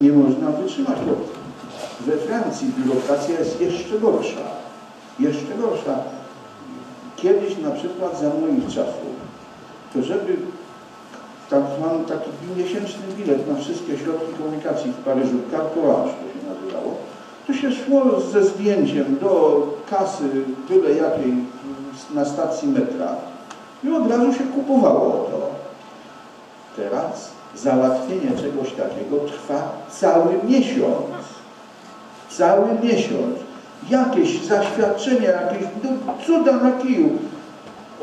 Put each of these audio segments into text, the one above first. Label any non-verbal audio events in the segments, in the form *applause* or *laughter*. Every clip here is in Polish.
nie można wytrzymać. Bo we Francji biurokracja jest jeszcze gorsza. Jeszcze gorsza. Kiedyś na przykład za moich czasów, to żeby tak mam taki miesięczny bilet na wszystkie środki komunikacji w Paryżu, orange to się nazywało, to się szło ze zdjęciem do kasy byle jakiej na stacji metra i od razu się kupowało to. Teraz załatwienie czegoś takiego trwa cały miesiąc. Cały miesiąc. Jakieś zaświadczenia, jakieś no, cuda na kiju.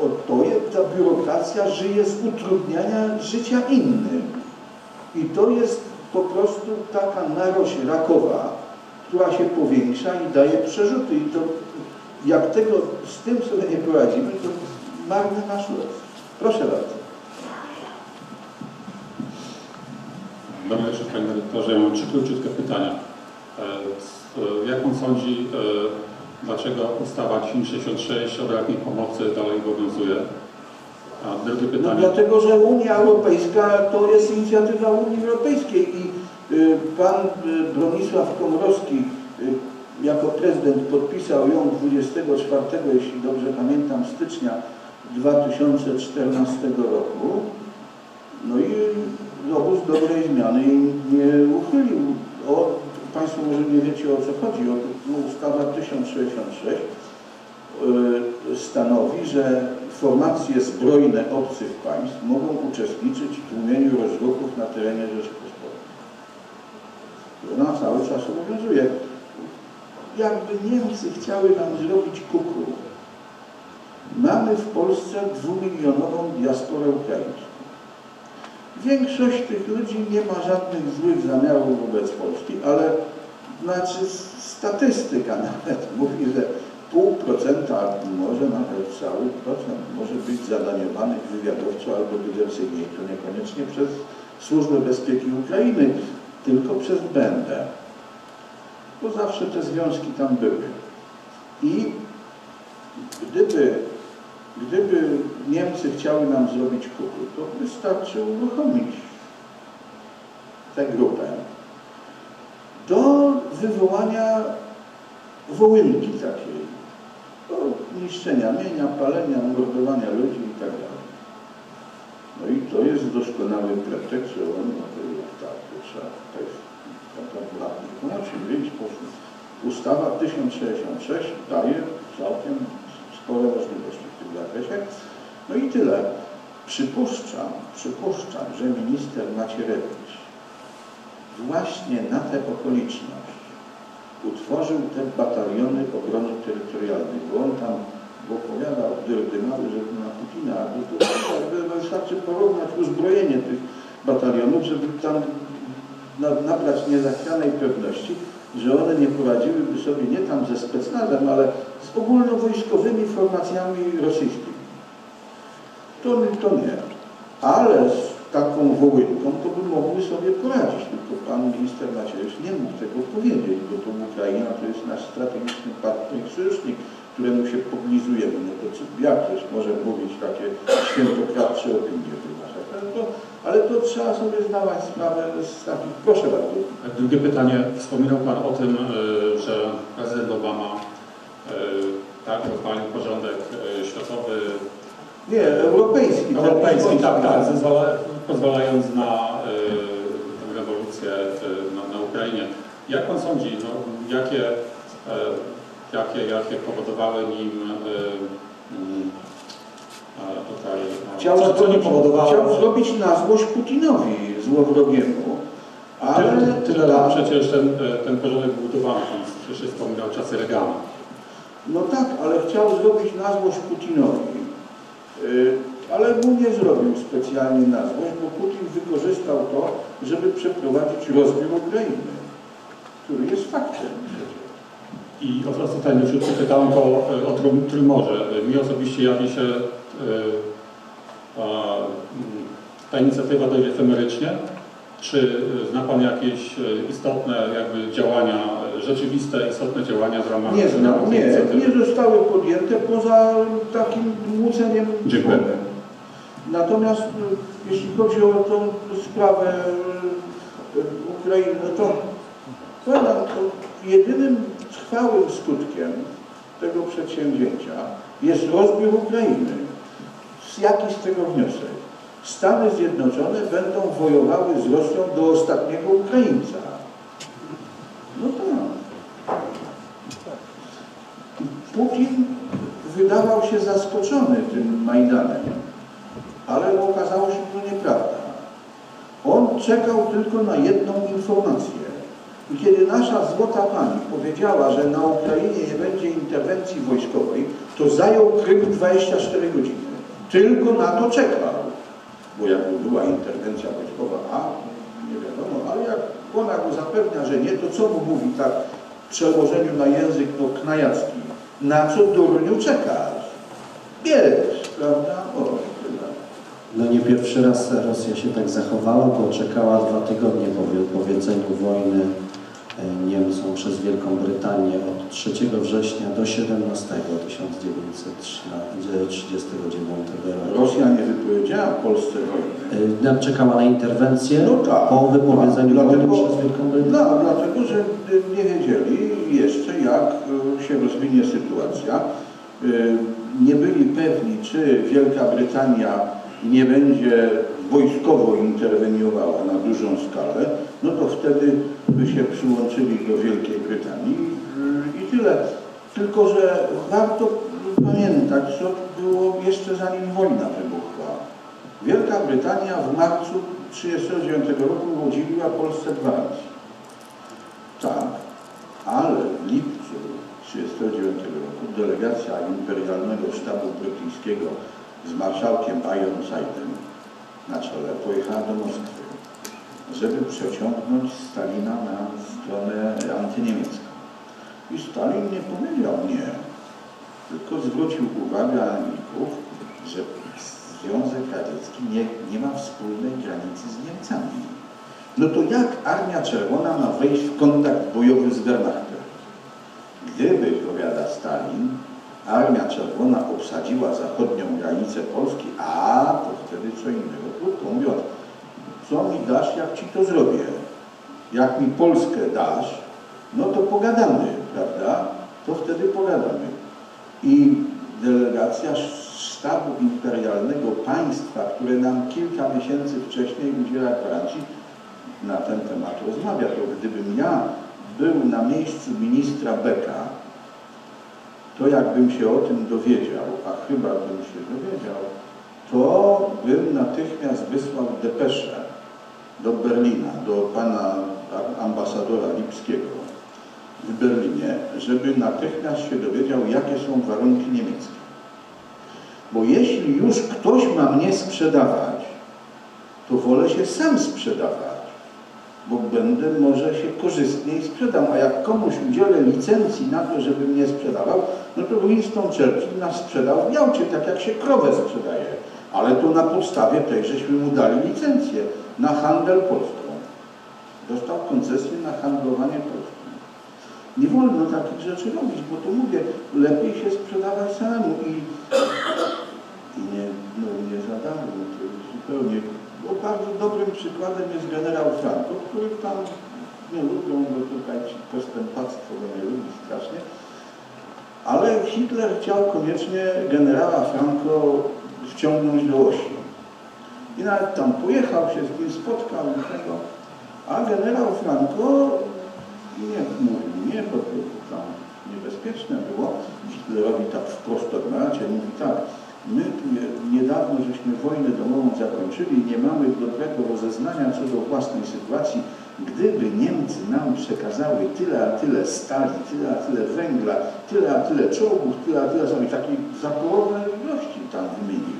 O, to jest, ta biurokracja żyje z utrudniania życia innym. I to jest po prostu taka narośl rakowa, która się powiększa i daje przerzuty. I to jak tego z tym sobie nie poradzimy, to marny nasz los. Proszę bardzo. Dobry wieczór Panie Dyrektorze. Ja mam trzy króciutkie pytania. E, e, Jak Pan sądzi, e, dlaczego ustawa 1066 o brak pomocy dalej obowiązuje? A drugie No pytanie. dlatego, że Unia Europejska to jest inicjatywa Unii Europejskiej i y, pan y, Bronisław Komorowski y, jako prezydent podpisał ją 24, jeśli dobrze pamiętam, stycznia 2014 roku. No i obóz dobrej zmiany jej nie uchylił. O, państwo może nie wiecie o co chodzi. O, no, ustawa 1066 y, stanowi, że formacje zbrojne obcych państw mogą uczestniczyć w tłumieniu rozruchów na terenie Rzeczypospolitej. To na cały czas obowiązuje. Jakby Niemcy chciały nam zrobić kuku, mamy w Polsce dwumilionową diasporę ukraińską. Większość tych ludzi nie ma żadnych złych zamiarów wobec Polski, ale znaczy statystyka *laughs* nawet mówi, że pół procenta, może nawet cały procent może być zadaniowanych wywiadowczo albo dywersyjnie. To niekoniecznie przez Służbę Bezpieki Ukrainy, tylko przez BND. Bo zawsze te związki tam były. I gdyby, gdyby Niemcy chciały nam zrobić kuku, to wystarczy uruchomić tę grupę do wywołania wołynki takiej, do niszczenia mienia, palenia, mordowania ludzi i tak. No i to jest doskonały pretekst, że no to jest tak, to trzeba tutaj ładnie inaczej po Ustawa 1066 daje całkiem spore możliwości tym zakresie. No i tyle. Przypuszczam, przypuszczam, że minister Macierewicz właśnie na tę okoliczność utworzył te bataliony obrony terytorialnej, bo on tam opowiadał dyrdymały, że na Putina, no to jakby wystarczy porównać uzbrojenie tych batalionów, żeby tam na- nabrać niezachwianej pewności, że one nie poradziłyby sobie nie tam ze specnazem, ale z ogólnowojskowymi formacjami rosyjskimi. To, to nie. Ale z taką wołynką to by mogły sobie poradzić. Tylko pan minister Macierewicz nie mógł tego powiedzieć, bo to Ukraina to jest nasz strategiczny partner sojusznik, któremu się poblizujemy. No to co- jak też może mówić takie świętokradcze opinie wyrażać? Ale to, ale to trzeba sobie zdawać sprawę z takich. Proszę bardzo. Drugie pytanie. Wspominał Pan o tym, e, że prezydent Obama e, tak rozwalił porządek e, światowy, Nie, europejski. europejski, tak, tak, zezwala, pozwalając na tę rewolucję na, na Ukrainie. Jak Pan sądzi, no, jakie, jakie, jakie powodowały nim e, mm, a, tutaj, Chciał, co, co nie powodowało, chciał zrobić na złość Putinowi złowrogiemu, ale Tyle, tyle lat przecież ten, e, ten porządek budowano, pan przecież wspominał czasy Reagana. No tak, ale chciał zrobić na złość Putinowi. Ale mu nie zrobił specjalnie na złość, bo Putin wykorzystał to, żeby przeprowadzić rozbiór Ukrainy, który jest faktem przecież. I ostatnio już pytałem to e, o Trój- Trójmorze. Mi osobiście jawi się e, mm, ta inicjatywa dość efemerycznie. Czy e, zna Pan jakieś istotne jakby działania, rzeczywiste istotne działania w ramach Nie znam, nie, inicjatywy? nie zostały podjęte poza takim młóceniem Dziękuję. słowem. Natomiast jeśli chodzi o tą sprawę Ukrainy, no to, to jedynym trwałym skutkiem tego przedsięwzięcia jest rozbiór Ukrainy. Jaki z tego wniosek? Stany Zjednoczone będą wojowały z Rosją do ostatniego Ukraińca. No tak. Putin wydawał się zaskoczony tym Majdanem, ale okazało się, to nieprawda. On czekał tylko na jedną informację. I kiedy nasza złota pani powiedziała, że na Ukrainie nie będzie interwencji wojskowej, to zajął Krym 24 godziny. Tylko na to czekał. Bo jakby była interwencja wojskowa, a nie wiadomo, ale jak ona go zapewnia, że nie, to co mu mówi tak w przełożeniu na język no, knajacki? Na co durniu czekasz? Bierz, prawda? O. No nie pierwszy raz Rosja się tak zachowała, bo czekała dwa tygodnie po wypowiedzeniu wojny e, Niemcom przez Wielką Brytanię od 3 września do 17 1939 roku. Rosja nie wypowiedziała Polsce wojny. E, Czekała na interwencję No tak. po wypowiedzeniu Dlatego- wojny przez Wielką Brytanię. No, dlatego, że y, nie wiedzieli jeszcze, jak się rozwinie sytuacja. Nie byli pewni, czy Wielka Brytania nie będzie wojskowo interweniowała na dużą skalę, no to wtedy by się przyłączyli do Wielkiej Brytanii i tyle. Tylko, że warto pamiętać, co było jeszcze zanim wojna wybuchła. Wielka Brytania w marcu 1939 roku udzieliła Polsce gwarancji. Tak, ale w lipcu 1939 roku delegacja Imperialnego Sztabu Brytyjskiego z marszałkiem Ironside'em na czele pojechała do Moskwy, żeby przeciągnąć Stalina na stronę antyniemiecką. I Stalin nie powiedział nie, tylko zwrócił uwagę Anglików, że Związek Radziecki nie, nie ma wspólnej granicy z Niemcami. No to jak Armia Czerwona ma wejść w kontakt bojowy z Wehrmachtem? Gdyby, powiada Stalin, Armia Czerwona obsadziła zachodnią granicę Polski, a to wtedy co innego. Krótko mówiąc, co mi dasz, jak ci to zrobię? Jak mi Polskę dasz, no to pogadamy, prawda? To wtedy pogadamy. I delegacja sztabu imperialnego państwa, które nam kilka miesięcy wcześniej udziela gwarancji, na ten temat rozmawia. To gdybym ja był na miejscu ministra Beka, to jakbym się o tym dowiedział, a chyba bym się dowiedział, to bym natychmiast wysłał depeszę do Berlina, do pana ambasadora Lipskiego w Berlinie, żeby natychmiast się dowiedział, jakie są warunki niemieckie. Bo jeśli już ktoś ma mnie sprzedawać, to wolę się sam sprzedawać, bo będę może się korzystniej sprzedał. A jak komuś udzielę licencji na to, żeby mnie sprzedawał, no to Winston Churchill nas sprzedał w Jałcie, tak jak się krowę sprzedaje. Ale to na podstawie tej, żeśmy mu dali licencję na handel Polską. Dostał koncesję na handlowanie Polską. Nie wolno takich rzeczy robić, bo to mówię, lepiej się sprzedawać samemu i, i nie, no, nie za darmo, to jest zupełnie. Bo bardzo dobrym przykładem jest generał Franco, który tam nie lubią, bo tutaj ci postępactwo go nie lubi strasznie. Ale Hitler chciał koniecznie generała Franco wciągnąć do osi. I nawet tam pojechał się z nim, spotkał tego, a generał Franco nie mówił nie, bo to tam niebezpieczne było. Hitlerowi tak wprost odmawiacie, mówi tak, my niedawno żeśmy wojnę domową zakończyli, nie mamy dobrego rozeznania co do własnej sytuacji. Gdyby Niemcy nam przekazały tyle a tyle stali, tyle a tyle węgla, tyle a tyle czołgów, tyle a tyle sobie takiej za połowę ilości tam wymienił.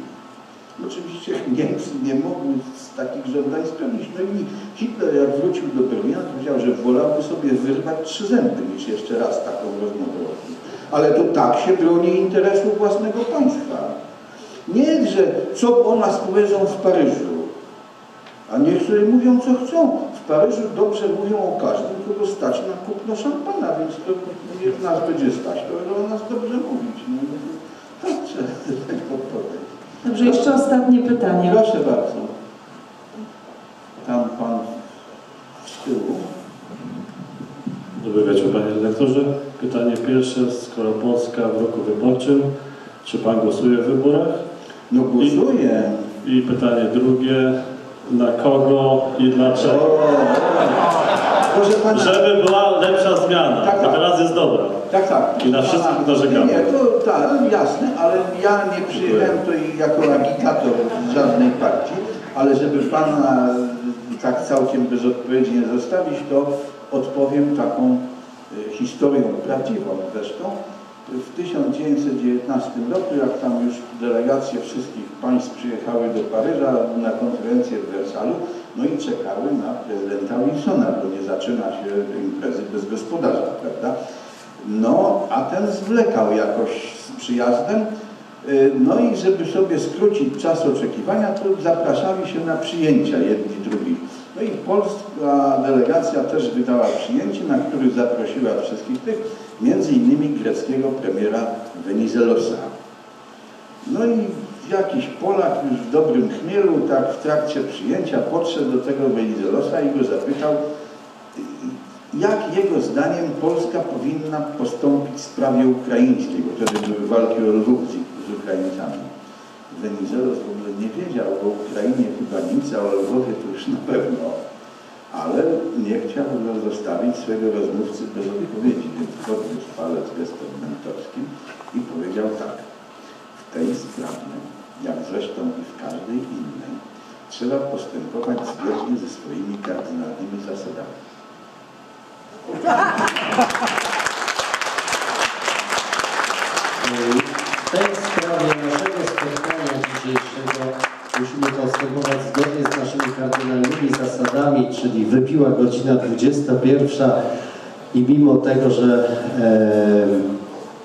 Oczywiście Niemcy nie mogły z takich żądań spełnić. No i Hitler jak wrócił do Berlina, powiedział, że wolałby sobie wyrwać trzy zęby, niż jeszcze raz taką rozmowę. Ale to tak się broni interesu własnego państwa. Nie, że co o nas powiedzą w Paryżu, a niech sobie mówią co chcą. W Paryżu dobrze mówią o każdym, kogo stać na kupno szampana, więc to niech nas będzie stać, to będą o nas dobrze mówić. No, tak trzeba tego podejść. Dobrze, jeszcze ostatnie pytanie. Proszę bardzo. Tam pan w Dobry wieczór Panie Redaktorze. Pytanie pierwsze, skoro Polska w roku wyborczym, czy Pan głosuje w wyborach? No głosuję. I pytanie drugie, na kogo i dlaczego? Pana, Żeby była lepsza zmiana, Tak, tak. a teraz jest dobra. tak, tak. I na wszystkich narzekamy. Nie, to tak, jasne, ale ja nie przyjechałem tutaj jako agitator żadnej partii, ale żeby pana tak całkiem bez odpowiedzi nie zostawić, to odpowiem taką e, historią prawdziwą zresztą. W 1919 roku, jak tam już delegacje wszystkich państw przyjechały do Paryża na konferencję w Wersalu, no i czekały na prezydenta Wilsona, bo nie zaczyna się imprezy bez gospodarza, prawda? No, a ten zwlekał jakoś z przyjazdem. Y, No i żeby sobie skrócić czas oczekiwania, to zapraszali się na przyjęcia jedni drugich. No i polska delegacja też wydała przyjęcie, na które zaprosiła wszystkich tych, między innymi greckiego premiera Venizelosa. No i jakiś Polak już w dobrym chmielu, tak w trakcie przyjęcia podszedł do tego Venizelosa i go zapytał, jak jego zdaniem Polska powinna postąpić w sprawie ukraińskiej, bo wtedy były walki o Lwówki z Ukraińcami. Wenizelos w ogóle nie wiedział o Ukrainie chyba nic, a o Lwowie to już na pewno. Ale nie chciał zostawić swojego rozmówcy bez odpowiedzi, więc podniósł palec gestem mentorskim i powiedział tak. W tej sprawie, jak zresztą i w każdej innej, trzeba postępować zgodnie ze swoimi kardynalnymi zasadami. W tej sprawie naszego spotkania dzisiejszego postępować zgodnie z naszymi kardynalnymi zasadami, czyli wybiła godzina 21 i mimo tego, że e,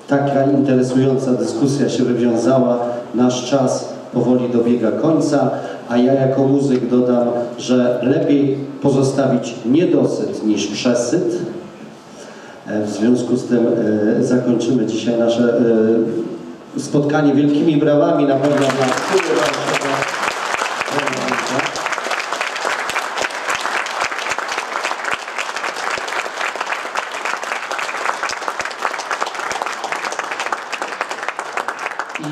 taka interesująca dyskusja się wywiązała, nasz czas powoli dobiega końca, a ja jako muzyk dodam, że lepiej pozostawić niedosyt niż przesyt. E, W związku z tym e, zakończymy dzisiaj nasze e, spotkanie wielkimi brawami na pewno dla wpływu naszego prezydenta. I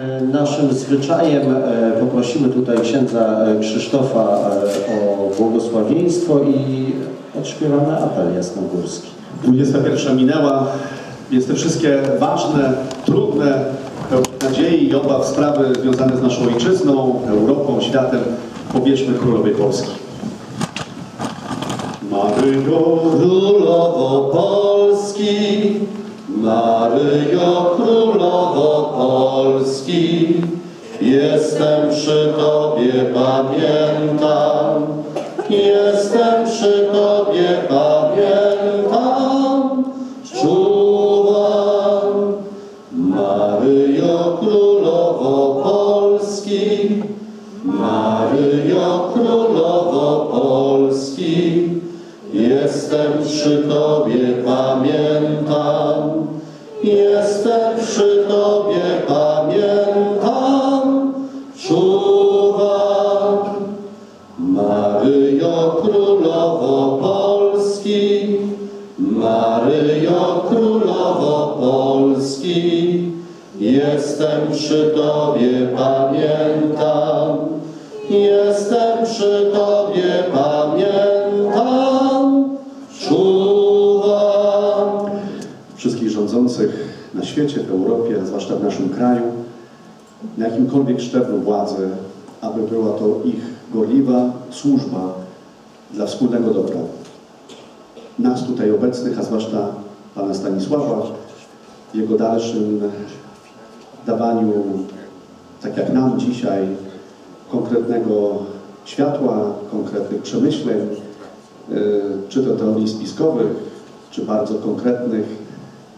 e, naszym zwyczajem e, poprosimy tutaj księdza e, Krzysztofa e, o błogosławieństwo i odśpiewamy apel jasnogórski. 21 minęła, więc te wszystkie ważne, trudne, pełne nadziei i obaw sprawy związane z naszą ojczyzną, Europą, światem powierzmy Królowej Polski. Maryjo, Królowo Polski, Maryjo Królowo Polski, jestem przy Tobie, pamiętam, jestem przy Tobie, pamiętam, Maryjo Królowo Polski, jestem przy Tobie, pamiętam, jestem przy Tobie, pamiętam, czuwam. wszystkich rządzących na świecie, w Europie, a zwłaszcza w naszym kraju, na jakimkolwiek szczeblu władzy, aby była to ich gorliwa służba dla wspólnego dobra. Nas tutaj obecnych, a zwłaszcza pana Stanisława, w jego dalszym dawaniu, tak jak nam dzisiaj, konkretnego światła, konkretnych przemyśleń, y, czy to teorii spiskowych, czy bardzo konkretnych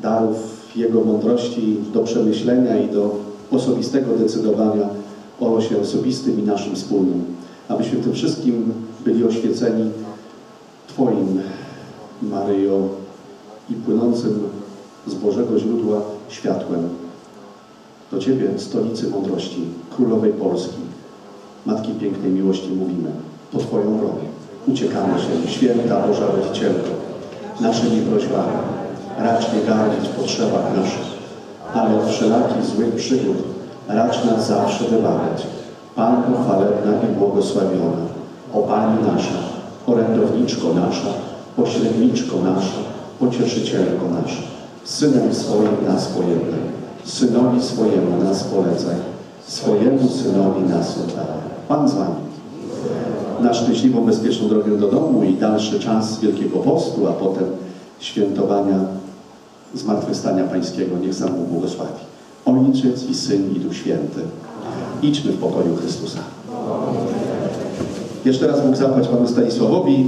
darów jego mądrości do przemyślenia i do osobistego decydowania o losie osobistym i naszym wspólnym. Abyśmy tym wszystkim byli oświeceni Twoim, Maryjo, i płynącym z Bożego źródła światłem. Do Ciebie, stolicy mądrości, Królowej Polski, Matki Pięknej Miłości mówimy, po Twoją drogę uciekamy się, święta Boża Rodzicielko. naszymi prośbami. Racz nie gardzić w potrzebach naszych, ale od wszelakich złych przygód racz nas zawsze wybawiać. Panno chwalebna i błogosławiona, o Pani nasza, orędowniczko nasza, pośredniczko nasza, pocieszycielko nasza, Synem swoim nas pojednaj, Synowi swojemu nas polecaj, swojemu Synowi nas oddawaj. Pan z Wami. Na szczęśliwą, bezpieczną drogę do domu i dalszy czas Wielkiego Postu, a potem świętowania Zmartwychwstania Pańskiego. Niech sam Bóg błogosławi. Ojciec i Syn i Duch Święty. Idźmy w pokoju Chrystusa. Jeszcze raz Bóg zapłać Panu Stanisławowi.